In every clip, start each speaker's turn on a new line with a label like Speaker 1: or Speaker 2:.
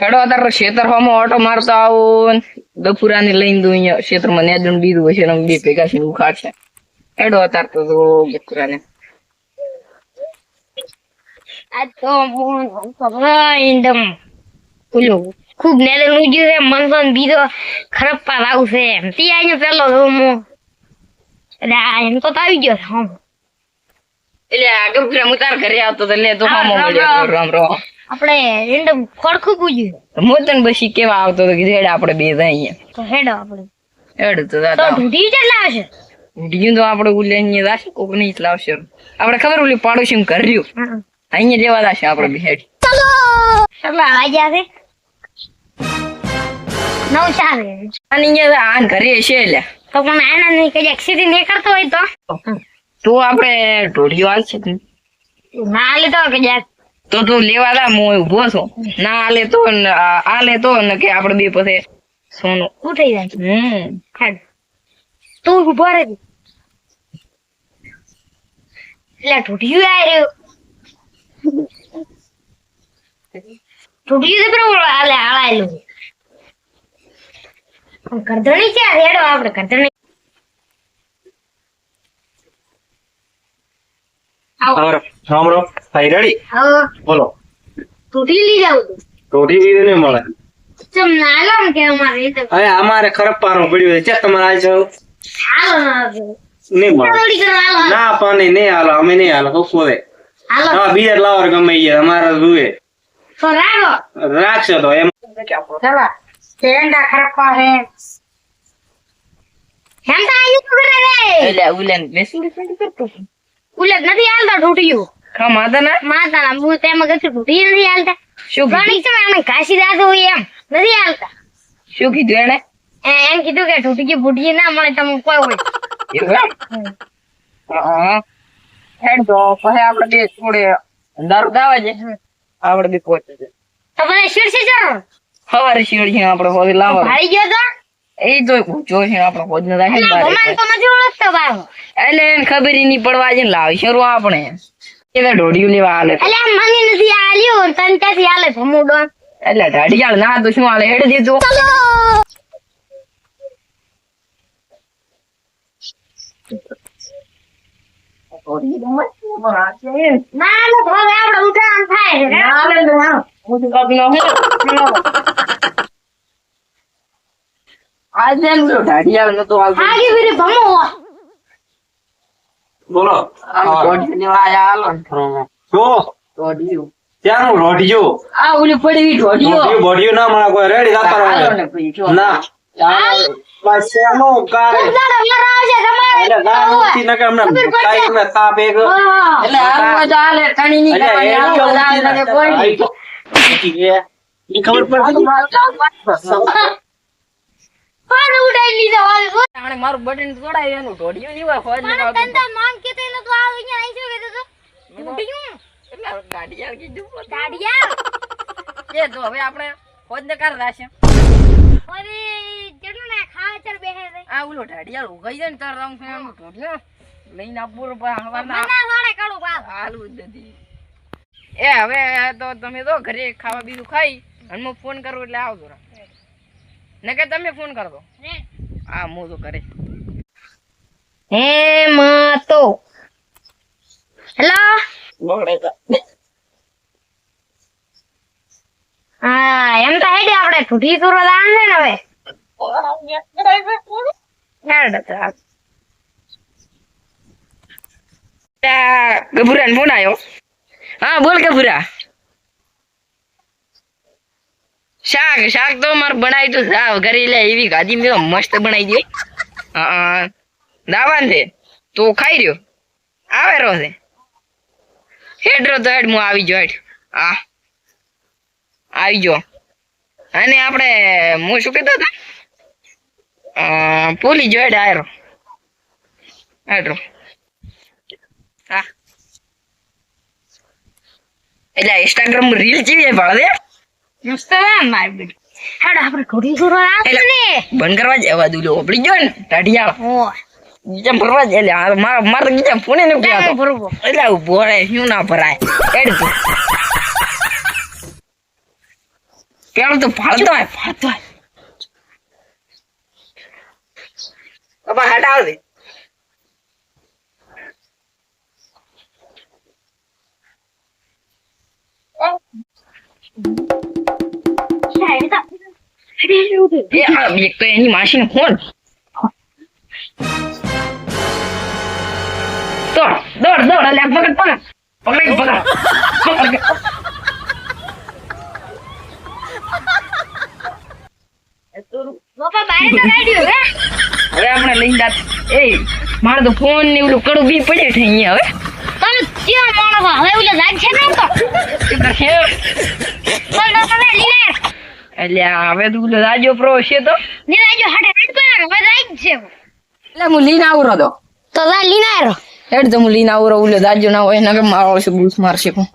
Speaker 1: હેડો અત્યારે ખેતર હોમાં ઓટો મારતો આવું ગફુરા ને લઈને દઉં અહીંયા ખેતરમાં નેજણ બીજું હશે ને બે ભેગા છે ઉખાડશે. હેડો અત્યારે તો ગફુરા ને
Speaker 2: આ તો એકદમ. પેલું ખૂબ નેદર ઉજ્યું છે મનસન બીજો ખરાબ પાસ આવશે એમ. તે આઈને પેલો રૂમો. એટલે આ એમ તો આવી ગયો હમ.
Speaker 1: એટલે આ હું તાર ઘરે આવતો તો લે તો હોમો મળ્યો.
Speaker 2: રામ
Speaker 1: રામ.
Speaker 2: આપણે રેન્ડમ ખડખું પૂજ્યું
Speaker 1: હું તને પછી કેવા આવતો હતો કે હેડ આપણે બે જાય અહીંયા.
Speaker 2: તો હેડ આપણે.
Speaker 1: હેડ તો
Speaker 2: તો ઢૂઢી કેટલા આવશે
Speaker 1: ઉઠ્યું તો આપણે ઉલે અહીંયા જાશે કોક નહીં લાવશે. આપણે ખબર ઓલી પાડોશી કર્યું
Speaker 2: રહ્યું.
Speaker 1: અહીંયા જેવા દાશે આપણે બે હેડ.
Speaker 2: કેટલા વાગ્યા છે નવ ચાર
Speaker 1: અને અહીંયા આ ઘરે છે એટલે
Speaker 2: તો પણ આના નહીં કઈ એક્સિડન્ટ નહીં કરતો હોય તો?
Speaker 1: તો આપણે ઢોળીઓ આવશે ને.
Speaker 2: ના લે તો કદાચ
Speaker 1: તો તું લેવા દા હું ઊભો છું. ના આલે તો આ આલે તો ને કે આપણે બે પછી સોનું.
Speaker 2: શું થઈ જાય?
Speaker 1: હમ.
Speaker 2: તું ઊભો રહે. એટલે ઢૂંઢ્યું આ રહ્યું. ઢૂંઢ્યું તો હાલે હાલાયેલું કરધણી ક્યાં રેડો આપણે કરધણી આવો.
Speaker 3: રામ ભાઈ રેડી
Speaker 2: આવો.
Speaker 3: બોલો.
Speaker 2: ઢૂંઢી લઈ જાવ તું
Speaker 3: રોટી બીજી નહીં મળે.
Speaker 2: ચમ નાલો કે અમારે
Speaker 3: હવે અમારે ખરાબ પારું પડ્યું છે. તમારે જાવ?
Speaker 2: હાલો ના
Speaker 3: નહીં મળે. ના પાણી નહીં હાલો. અમે નહીં હાલો. તો
Speaker 2: હાલો.
Speaker 3: હા બીજા લાવર ગમે એ અમારે જુએ
Speaker 2: તો રાખો.
Speaker 3: તો એમ.
Speaker 2: ચલો. તેંડા ખરાબ પાસે હેમ તો આયુ તો કરે રે
Speaker 1: એટલે ઉલેન બેસી કરતો
Speaker 2: ઉલટ નથી હાલતા ઢૂંઢ્યું.
Speaker 1: ખા માતા ના
Speaker 2: હું તેમાં કશું ઢૂંઢી નથી હાલતા.
Speaker 1: શું
Speaker 2: ઘણી છે આને ઘાસી દાદો હોય એમ. નથી હાલતા.
Speaker 1: શું કીધું એને
Speaker 2: એમ કીધું કે ઢૂંઢી ફૂટી ના મળે તમે કોઈ હોય.
Speaker 1: એવું એમ? હા. હેડ તો પછી આપણે બે થોડે દારૂ દાવા છે આપણે બી પહોંચે છે
Speaker 2: તો બધા
Speaker 1: સવારે શિવડી છે આપણે લાવવા
Speaker 2: ભાઈ ગયો તો?
Speaker 1: એ તો જો છે આપણે હોદ ને રાખી
Speaker 2: એટલે
Speaker 1: એને ખબર નહીં પડવા જઈને ને લાવી શરૂ આપણે. એ તો ઢોડિયું લેવા હાલે
Speaker 2: એટલે મને નથી આલ્યું તને ત્યાંથી હાલે ભમુડો?
Speaker 1: એટલે ઢાડિયાળ ના તો શું હાલે હેડ દેજો
Speaker 2: ના લો તો હવે આપણે ઉઠાણ થાય છે.
Speaker 1: આજે હું તો ઢાડિયાળ નતો આવતો
Speaker 2: આગે ફીરે ભમો.
Speaker 3: બોલો.
Speaker 1: આમ ઢોડિયું લેવા આયા હાલો ને.
Speaker 3: શું ત્યાંનું રોટીયો
Speaker 1: આ ઓલી પડી ઢોડિયો
Speaker 3: રોટીયું ના મળે કોઈ. રેડી રાખવાનો ના બસ એનું કાંઈ
Speaker 2: દાદા મારા આવશે તમારે
Speaker 3: એટલે ના નથી નકર હમણાં કાંઈ ને તાપ એક.
Speaker 2: હા.
Speaker 1: એટલે હાલમાં તો હાલે, કણી નહીં
Speaker 3: અલ્યા,
Speaker 1: કરવાની,
Speaker 3: એ
Speaker 1: હાલમાં તો હાલે,
Speaker 3: કેવું
Speaker 1: નકર કોઈ
Speaker 3: છે?
Speaker 1: નહીં.
Speaker 3: ઈ ખબર પડતી
Speaker 2: ફોન ઉડાઈ લીધો હાલ
Speaker 1: આણે મારું બટન તોડાય એનું ઢોડિયું નહીં હોય, નહીં
Speaker 2: મારા
Speaker 1: આવતું.
Speaker 2: માંગ કે તો તો આ અહીંયા આઈ શું કીધું તો ઢોડિયું
Speaker 1: એટલે ગાડિયા કીધું
Speaker 2: ગાડિયા
Speaker 1: એ તો હવે આપણે ફોજ ને કર રાશે.
Speaker 2: અરે જેટલું ના ખાવા ચર બેહે રે
Speaker 1: આ ઉલો ઢાડિયાળ ઉગાઈ જાય ને તાર રામ છે એનું ઢોડિયું લઈને આપવું પડે હવારના
Speaker 2: મના વાળે બાપ
Speaker 1: હાલવું જ નથી. એ હવે તો તમે તો ઘરે ખાવા બીજું ખાઈ અને ફોન કરું એટલે આવજો રા નકે તમે ફોન કરો હા હું તો કરે
Speaker 2: હે માં તો. હેલો હા એમ તો હેડી આપણે ઠૂઠી સુરત આવે છે ને હવે.
Speaker 1: ગભુરા ને ફોન આવ્યો હા બોલ ગભુરા. શાક શાક તો મારે બનાવી તો સાવ ઘરે લે એવી ગાદી મેં મસ્ત બનાવી દે દાવાન છે. તો ખાઈ રહ્યો. આવે રહો છે. હેડ રહ્યો તો હેડ, હું આવી જો હેડ. હા. આવી જો અને આપણે, હું શું કહેતો હતો? પોલી ભૂલી જો હેડ આયરો હેડ હા. એટલે ઇન્સ્ટાગ્રામ રીલ જેવી પાડે
Speaker 2: મસ્ત છે મારી બેટી હેડ આપણે ઠૂઠી સુરત આવે ને.
Speaker 1: બંધ કરવા જવા દઉં ઓપડી જો ને ટાઢિયાળ
Speaker 2: ઓય.
Speaker 1: ગીચા ભરવા જ એટલે મારા મારે ગીચા ફોને ને
Speaker 2: ભરવો
Speaker 1: એટલે ઊભો રહે શું ના ભરાય. એડ પેલો તો ફાળતો હોય. ફાળતો હોય. હટાવ દે. એ આ એક તો એની માસીને ફોન. દોડ દોડ દોડ અલ્યા પકડ પકડ. પકડ પકડ. હવે. આપણે જાત. એ મારે તો ફોન ને એવું કડું બી પડે છે અહીંયા હવે.
Speaker 2: તમે ક્યાં માણસ? હવે ઓલે લાગ છે ને તો?
Speaker 1: એ તો છે
Speaker 2: બોલ તો તમે લીને
Speaker 1: એટલે હવે તો ઓલો રાજો પ્રો છે તો?
Speaker 2: લીને જો હાડે હાડ પર હવે લાગ છે.
Speaker 1: એટલે હું લઈને આવું તો
Speaker 2: તો જા લીને આરો
Speaker 1: હેડ તો હું લઈને આવું ઓલો રાજો ના હોય એના કે મારો છે બૂસ મારશે હું.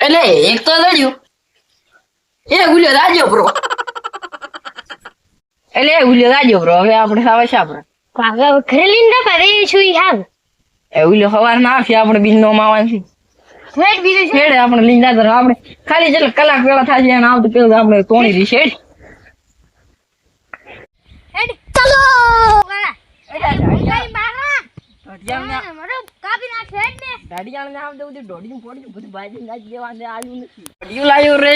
Speaker 1: એટલે એક તો એ ગુલ્યો રાજો પ્રો એટલે ગુલ્યો રાજો પ્રો હવે આપણે સાવે છે આપણે
Speaker 2: હવે ઘરે લીને છું ઈ હાલ?
Speaker 1: એ ગુલ્યો સવાર ના આવશે આપણે બીજ નો માવાનું
Speaker 2: હેડ બીજું
Speaker 1: છેડે આપણે જતા રહો. આપણે ખાલી જેટલા કલાક પેલા થાય છે એને આવતું પેલું આપણે તોણી રહી શેડ
Speaker 2: હેડ ચલો!
Speaker 1: લાવ્યું રે.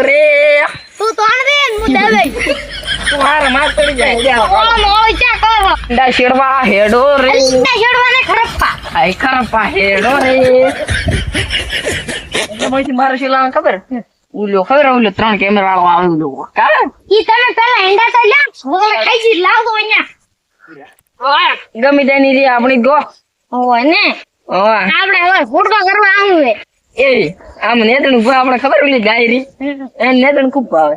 Speaker 1: રે.
Speaker 2: તું તોણ દે હું દે
Speaker 1: તું માર પડી જાય.
Speaker 2: ઓ મોય ચા કરો?
Speaker 1: ડા શેરવા હેડો રે.
Speaker 2: ખરપ્પા.
Speaker 1: આઈ ખરપા હેડો રે. એટલે મારે શેલા ખબર? ઉલ્યો ખબર ઉલ્યો? ત્રણ કેમેરા વાળો આવે ઉલ્યો. કા
Speaker 2: ઈ તમે પેલા હેંડા તો લ્યો હું ખાઈ જી લાવ દો અહીંયા
Speaker 1: ગમી તેની રે આપણી ગો.
Speaker 2: ઓય ને. આપણે હવે ફોટો કરવા આવું હે
Speaker 1: એ આમ નેતણ આપણે ખબર ઓલી ગાય રી? એને નેતણ ખૂબ ભાવે.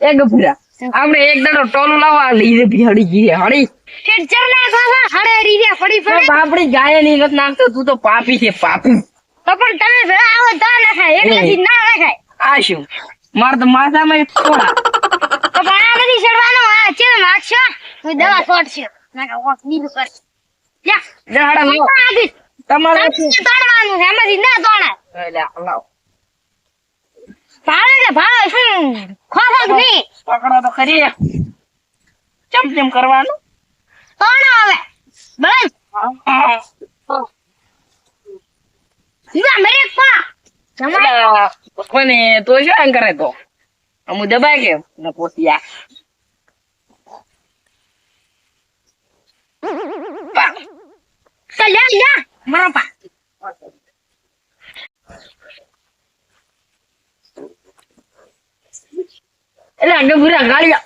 Speaker 1: એ ગભરા. આપણે એક દાડો ટોલું લાવવા લીધે હળી ગઈ હડી
Speaker 2: ફેર ચરના ગાવા હડે રીયા ફડી ફડી
Speaker 1: આપણી ગાયની રત નાખતો તું તો પાપી છે પાપી.
Speaker 2: તો પણ તમે ભેળા આવો તો ના ખાય એકલાથી ના ના ખાય.
Speaker 1: આ શું? માર તો માથામાં એક થોડા
Speaker 2: તો પણ આ બધી ચડવાનું? આ ચેર માગશો હું દવા છોડશે. નાકા ઓક બીજું કર. લ્યા
Speaker 1: જહાડા લાવો તમારે
Speaker 2: તોડવાનું છે? એમાંથી ના તોડાય.
Speaker 1: એટલે આ
Speaker 2: ભાવે કે ભાવે શું? ખોરાક નહીં.
Speaker 1: પકડો તો કરી ચમ ચમ કરવાનું?
Speaker 2: કોણ આવે? બસ. ના મેરે પા. તમારે
Speaker 1: કોને તો શું એમ કરે તો? અમુ દબાય કે ને પોતિયા. પા.
Speaker 2: તો લ્યા લ્યા મારો પા
Speaker 1: એટલે આગળ પૂરા ગાડી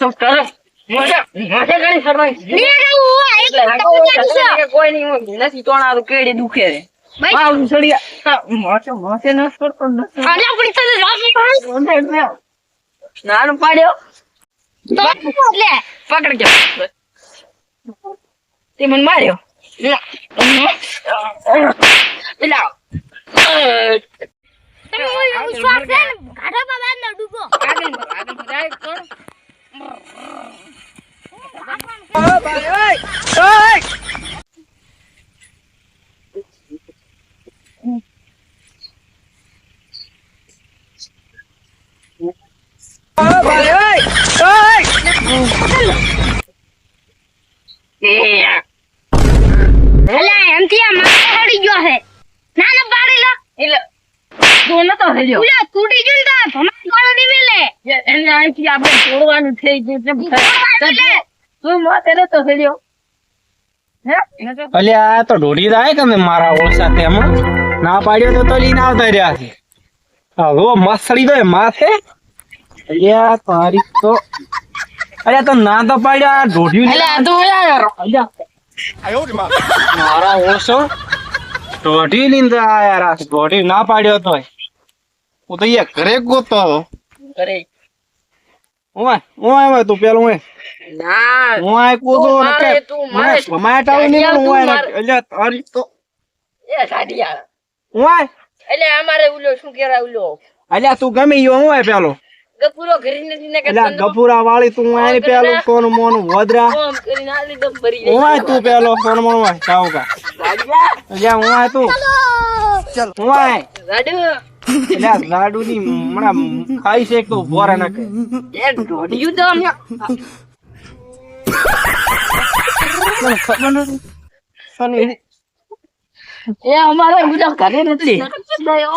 Speaker 1: તો કરો ગાડી
Speaker 2: ને હું એક
Speaker 1: એટલે આગળ
Speaker 2: ટકા
Speaker 1: ઓછા
Speaker 2: છો
Speaker 1: કે કોઈ નહીં નથી તોણા તો કેડી દુખે રે
Speaker 2: ભાઈ.
Speaker 1: સળિયા મોટે મોટે ન છોડતો નથી
Speaker 2: આલા પડી તો રાજી
Speaker 1: નાનું પાડ્યો.
Speaker 2: તો લે
Speaker 1: પકડ કે તે મને માર્યો પેલા
Speaker 2: તમે ઓય વિશ્વાસ છે ને ગાઢા પર બાંધ ના ડૂબો
Speaker 1: આગળ મર, આગળ મર, આગળ કોણ?
Speaker 2: અલા એમથી આ માથે હડી ગયો છે. ના ના પાડી લો.
Speaker 1: એટલે તું નતો થયો
Speaker 2: ઉલા તૂટી ગયું ને તો ભમા ગયો ની મેલે.
Speaker 1: એને અહીંથી આપણે તોડવાનું થઈ ગયું એટલે તું માથે ને તો હે? નતો
Speaker 3: અલ્યા આ તો ઢોળી જાય કે મારા ઓળસા તેમાં ના પાડ્યો તો તો લઈને આવતા રહ્યા છે. હવે મસળી દો માથે. અલ્યા તારી તો અલ્યા તો ના તો પાડ્યા ઢોઢ્યું
Speaker 1: એટલે આ તો યાર
Speaker 3: મારા. ઓળસો ઢોઢી લીંદા યાર ઢોઢી ના પાડ્યો તો હું તો અહીંયા ઘરે ગોતો
Speaker 1: ઘરે.
Speaker 3: ઓય ઓય ઓય તું પેલું ઓય
Speaker 1: ના.
Speaker 3: હું
Speaker 1: કોતો
Speaker 3: ને
Speaker 1: તું મારે.
Speaker 3: તારી તો
Speaker 1: એ
Speaker 3: ઓય
Speaker 1: એટલે અમારે શું
Speaker 3: અલ્યા તું ગમે યો હું પેલો?
Speaker 1: ગપુરો ઘરી નથી ને
Speaker 3: એટલે ગપુરા વાળી તું આની પેલો ફોન મોન વદરા.
Speaker 1: ઓમ કરીને આલી દમ ભરી દે.
Speaker 3: હું તું પેલો ફોન મોન વાય? ચાવ કા. એટલે હું આય તું? ચલ. હું આય?
Speaker 1: રાડુ
Speaker 3: એટલે લાડુ ની હમણાં ખાઈ છે તો બોરા નાખે.
Speaker 1: એ ઢોઢિયું તો
Speaker 3: મને ખબર નથી શનિ
Speaker 1: એ અમારે બધા ઘરે નથી.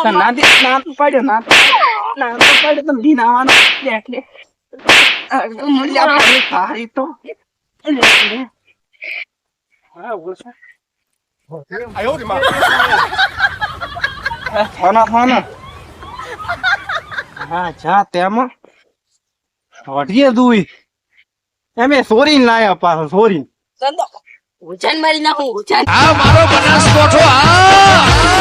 Speaker 3: સર નાતું પાડ્યો નાતું નાતું પાડ્યો તો લીન આવવાનો એટલે. મૂલ્યા પાડી તારી તો. હા બોલશે થાના થાના હા. જા તેમાં. વઢીએ દુઈ એમે સોરીને લાયા પાછો સોરીને.
Speaker 1: ઉજાન મારી નાખું ઉજાન.
Speaker 4: આ મારો બનાસકોઠો આ!